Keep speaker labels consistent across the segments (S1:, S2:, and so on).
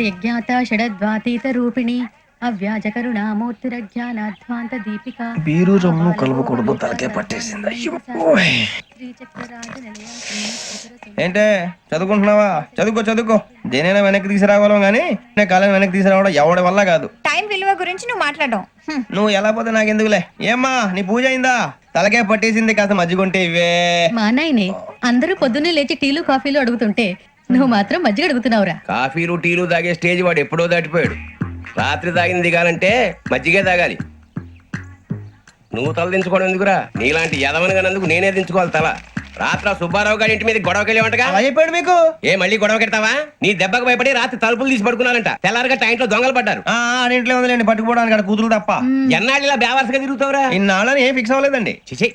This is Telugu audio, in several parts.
S1: యజ్ఞాత షడద్వాతీత రూపిణి అవ్యాజ కరుణామూర్తిరజ్ఞానాధ్వాంత దీపిక
S2: బీరు రమ్ము కలవకూడదు తలకే పట్టేసింది. ఏంటే చదువుకుంటున్నావా? చదువుకో చదువుకో. దేనైనా వెనక్కి తీసుకురావాలం కానీ నేను కాలం వెనక్కి తీసుకురావడం ఎవడి వల్ల కాదు.
S3: టైం విలువ గురించి నువ్వు మాట్లాడడం.
S2: నువ్వు ఎలా పోతే నాకెందుకులే? ఏమ్మా నీ పూజ అయిందా? తలకే పట్టేసింది కాస్త మజ్జిగుంటే ఇవే.
S1: మా నాయనే అందరూ పొద్దున్నే లేచి టీలు కాఫీలు అడుగుతుంటే నువ్వు మాత్రం మజ్జిగ అడుగుతున్నావురా.
S4: కాఫీలు టీలు తాగే స్టేజ్ వాడు ఎప్పుడో దాటిపోయాడు. రాత్రి తాగింది దిగాలంటే మజ్జిగే తాగాలి. నువ్వు తల దించుకోవడం ఎందుకురా? నీలాంటి యదవనగానందుకు నేనే దించుకోవాలి తల. రాత్రి సుబ్బారావు గారి ఇంటి మీద గొడవకి వెళ్ళేవంటగా?
S2: అలా చెప్పాడు మీకు?
S4: ఏ మళ్ళీ గొడవ కెడతావా? నీ దెబ్బకు భయపడి రాత్రి తలుపులు తీసి పడుకున్నారంట. తెల్లారగా టైంట్లో దొంగలు పడ్డారు.
S2: ఆ ఆడింట్లో ఉందిలేండి పట్టుకుపోవడానికి అక్కడ కూతురు తప్ప.
S4: ఎన్నాళ్ళు ఇలా బేవర్సగా తిరుగుతావురా?
S2: ఇన్నాళ్ళని ఏం ఫిక్స్ అవ్వలేదండి.
S4: చిచి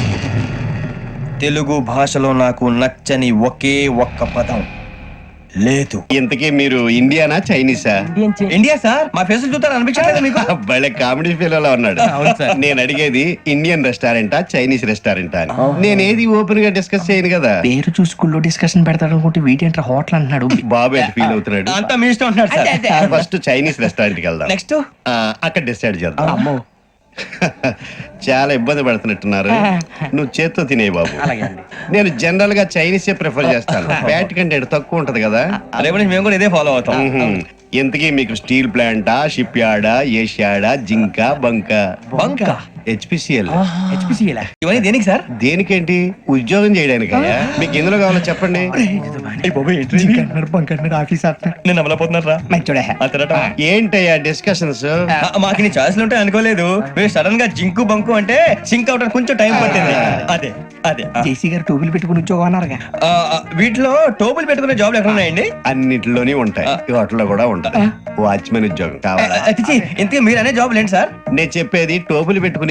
S2: తెలుగు భాషలో నాకు నచ్చని ఒకే ఒక్క పదం. లేదు.
S5: ఇంతకీ మీరు ఇండియానా చైనీసా?
S2: India sir? మా ఫేస్ చూస్తారు? అనిపించలేదు మీకు?
S5: భలే కామెడీ ఫీల్ ఉన్నాడు.
S2: అవును సార్.
S5: నేను అడిగేది ఇండియన్ రెస్టారెంటా చైనీస్ రెస్టారెంటా అని. నేను ఏది ఓపెన్గా డిస్కస్ చేయను కదా?
S6: పేరు చూసుకుల్లో డిస్కషన్ పెడతాడు అనుకుంటే వీటి హోటల్ అంటున్నాడు?
S5: బాబు ఫీల్ అవుతున్నాడు.
S2: అంతా మీ ఇష్టం
S5: ఫస్ట్ చైనీస్ రెస్టారెంట్కి వెళ్దాం
S2: నెక్స్ట్
S5: అక్కడ డిసైడ్ చేద్దాం. చాలా ఇబ్బంది పడుతున్నట్టున్నారు. నువ్వు చేత్తో తినే బాబు. నేను జనరల్గా చైనీస్ ప్రిఫర్ చేస్తాను. బ్యాట్ కంటే తక్కువ ఉంటది కదా.
S2: రేపు మేము కూడా ఇదే ఫాలో అవుతాం.
S5: ఇంతకీ మీకు స్టీల్ ప్లాంటా షిప్ యార్డా ఏషియాడా జింక బంక?
S2: బంక?
S5: హెచ్పిసిఎల్
S2: ఇవన్నీ దేనికి సార్?
S5: దేనికేంటి? ఉద్యోగం చేయడానికి? మీకు ఎందులో కావాలో చెప్పండి. ఏంటయ్యా డిస్కషన్స్
S2: మాకు నీ ఛాయిస్లు ఉంటాయి అనుకోలేదు. మీరు సడన్గా జింకు బంకు అంటే సింక్ అవడానికి కొంచెం టైం పట్టింది. అదే అదే.
S6: జేసీ గారు టోపీలు పెట్టుకుని ఉద్యోగం
S2: వీటిలో టోపులు పెట్టుకునే జాబ్లు ఎక్కడ ఉన్నాయండి
S5: అన్నిటిలోని ఉంటాయి. వాటిలో కూడా ఉంటాయి. వాచ్మెన్ ఉద్యోగం. కావాలా?
S2: ఇంతకీ మీరు అనే జాబ్ ఏంటి సార్?
S5: నేను చెప్పేది టోపులు పెట్టుకునే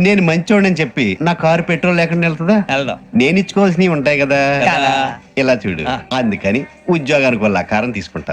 S5: నేను మంచోడని చెప్పి నా కారు పెట్రోల్ లేకుండా వెళ్తుందా?
S2: వెళ్దాం.
S5: నేను ఇచ్చుకోవాల్సినవి ఉంటాయి కదా. ఇలా చూడు. అందుకని ఉద్యోగానికి వాళ్ళ ఆకారం తీసుకుంటా.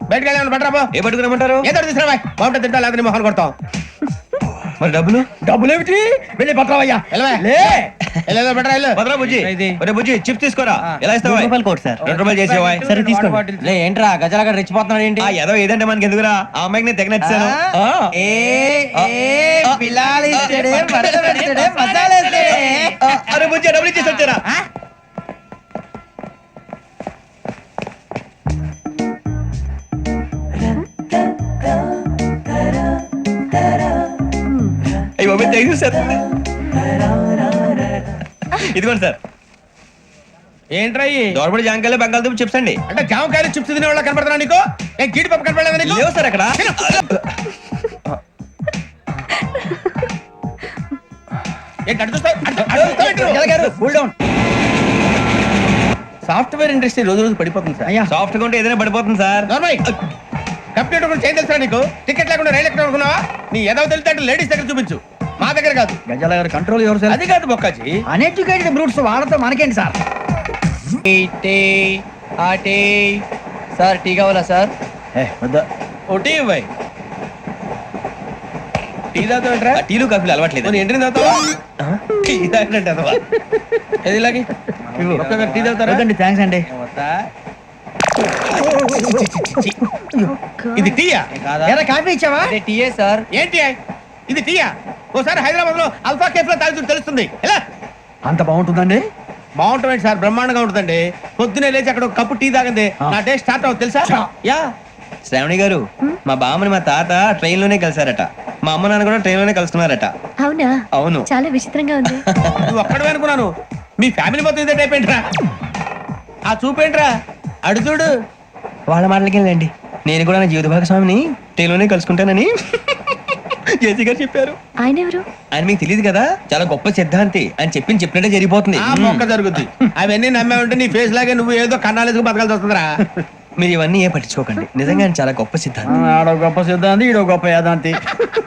S2: బయటకు వెళ్ళామని బట్టరా ఏ పట్టుకురమ్మంటారు ఏదో తీసుకురా బాగుంటుంది తింటా లేదని మొహాన్ని కొడతాం మరి డబ్బులు?
S6: డబ్బులు ఏమిటి? వెళ్ళి పట్టరావయ్యా
S2: వెళ్ళవే.
S6: లే.
S2: వెళ్ళేదో బెటరా వెళ్ళు. భద్రా బుజ్జి. ఒరే బుజ్జి చిప్స్ తీసుకోరా? ఎలా ఇస్తావా
S6: రూపాయలు కోట్ సార్.
S2: రెండు రూపాయలు చేసేవా
S6: సరే తీసుకోండి. లే ఏంట్రా గజాల గారు రెచ్చిపోతున్నాడు ఏంటి?
S2: ఆ ఏదో ఏదంటే మనకి ఎందుకురా ఆ అమ్మాయికి నేను తెగ నచ్చాను అరే బుజ్జి డబ్బులు ఇచ్చేసి వచ్చారా? థ్యాంక్ సార్ ఇదిగోండి సార్.
S7: ఏంట్రా
S2: దోరబడి జాంకాయలు బంగాళదుంప చిప్స్ అండి.
S7: అంటే జామకాయలు చిప్స్ తినే వాళ్ళ కనపడుతున్నా నీకు? ఏ గీడి పప్పు కనపడలేదా నీకు?
S2: లేవు సార్ అక్కడ?
S6: సాఫ్ట్వేర్ ఇండస్ట్రీ రోజు రోజు పడిపోతుంది సార్.
S2: సాఫ్ట్గా ఉంటే ఏదైనా పడిపోతుంది సార్.
S7: కంప్యూటర్ గురించి ఏం తెలుసా నీకు? టికెట్ లేకుండా రైలు ఎక్కడ అనుకున్నావా? నీ ఏదో తెలితే అటు లేడీస్ దగ్గర చూపించు. మా దగ్గర కాదు.
S6: గజాల గారు కంట్రోల్ ఎవరు సార్?
S7: అది కాదు బొక్కాజీ.
S6: అన్ఎడ్యుకేటెడ్ బ్రూట్స్ వాళ్ళతో మనకేంటి సార్?
S8: టీ ఆ టీ. సార్ టీ కావాలా సార్?
S6: ఏ వద్దా?
S7: ఒకటి ఇవ్వాయి టీ తాగుతావేంట్రా?
S2: టీలు కాఫీలు అలవాట్లేదు
S7: నేను ఎంట్రీ తాగుతావా?
S2: టీ తాగినట్టు అదవా.
S7: ఏది ఇలాగే? ఒక్కొక్కరు టీ తాగుతారా?
S6: వద్దండి థ్యాంక్స్ అండి.
S7: ఇది టీయా?
S6: ఎరా కాఫీ ఇచ్చావా?
S8: అంటే టీయే సార్.
S7: ఏంటి? ఇది టీయా? ఓసారి హైదరాబాద్లో అల్ఫా కేఫ్లో తాగుతూ తెలుస్తుంది. ఎలా?
S6: అంత బాగుంటుందండి?
S7: బాగుంటుంది సార్ బ్రహ్మాండంగా ఉంటుందండి. పొద్దునే లేచి అక్కడ ఒక కప్పు టీ తాగింది. నా డే స్టార్ట్ అవుతుంది తెలుసా? యా.
S2: శ్రావణి గారు మా బామ్మని మా తాత ట్రైన్లోనే కలిసారట మా అమ్మ నాన్న కూడా ట్రైన్లోనే కలుస్తున్నారట.
S9: అవునా?
S2: అవును.
S9: చాలా విచిత్రంగా ఉంది.
S7: నువ్వు ఒక్కడమే అనుకున్నాను. మీ ఫ్యామిలీ మొత్తం ఇదే టైప్ ఏంట్రా? ఆ చూపేంట్రా అడు చూడు.
S2: వాళ్ళ మాటలకి వెళ్ళండి నేను కూడా నా జీవిత భాగస్వామిని ట్రైన్లోనే కలుసుకుంటానని. జేసీ గారు చెప్పారు.
S9: ఆయన ఎవరు
S2: ఆయన మీకు తెలియదు కదా? చాలా గొప్ప సిద్ధాంతి. అని చెప్పింది చెప్పినట్టే జరిగిపోతుంది.
S7: ఆ మొక్క జరుగుద్ది. అవన్నీ నమ్మే ఉంటే నీ ఫేస్ లాగే నువ్వు ఏదో కన్నాలేసుకు బతకాల్సి వస్తుందిరా.
S2: మీరు ఇవన్నీ ఏ పట్టించుకోకండి. నిజంగా ఆయన చాలా గొప్ప సిద్ధాంతి.
S6: ఆడో గొప్ప సిద్ధాంతి ఈడో గొప్ప యాదాంతి.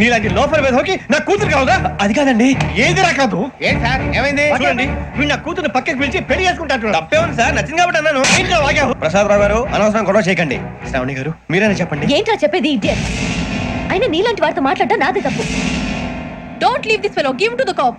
S2: నీలాంటి లోపల మీద హోకి నా కూతురు కావుగా? అది కాదండి ఏది రాకాదు
S7: ఏంటి సార్ ఏమైంది?
S2: చూడండి వీడు నా కూతురు పక్కకి పిలిచి పెళ్ళి చేసుకుంటాడు తప్పే ఉంది సార్ నచ్చింది కాబట్టి అన్నాను. వాగావు ప్రసాద్ రావు గారు అనవసరం గొడవ చేయకండి. శ్రావణి గారు మీరైనా చెప్పండి.
S9: ఏంట్రా చెప్పేది ఇడియట్ అయినా నీలాంటి వారితో మాట్లాడటం నాదే తప్పు.
S1: Don't leave this fellow give to the cop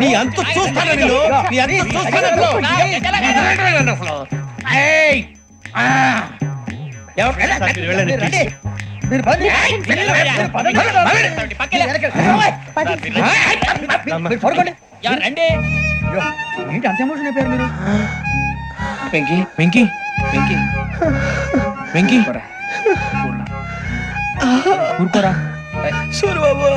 S7: నీ అంత చూస్తాను నేను? నీ అంత చూస్తాను అసలు.
S8: ఏంటి అంత ఎమోషన్ అయిపోయారు మీరు?
S10: వెంకీ వెంకీ వెంకీ వెంకీ.
S8: ఊరుకోరా.
S2: సూరు బాబు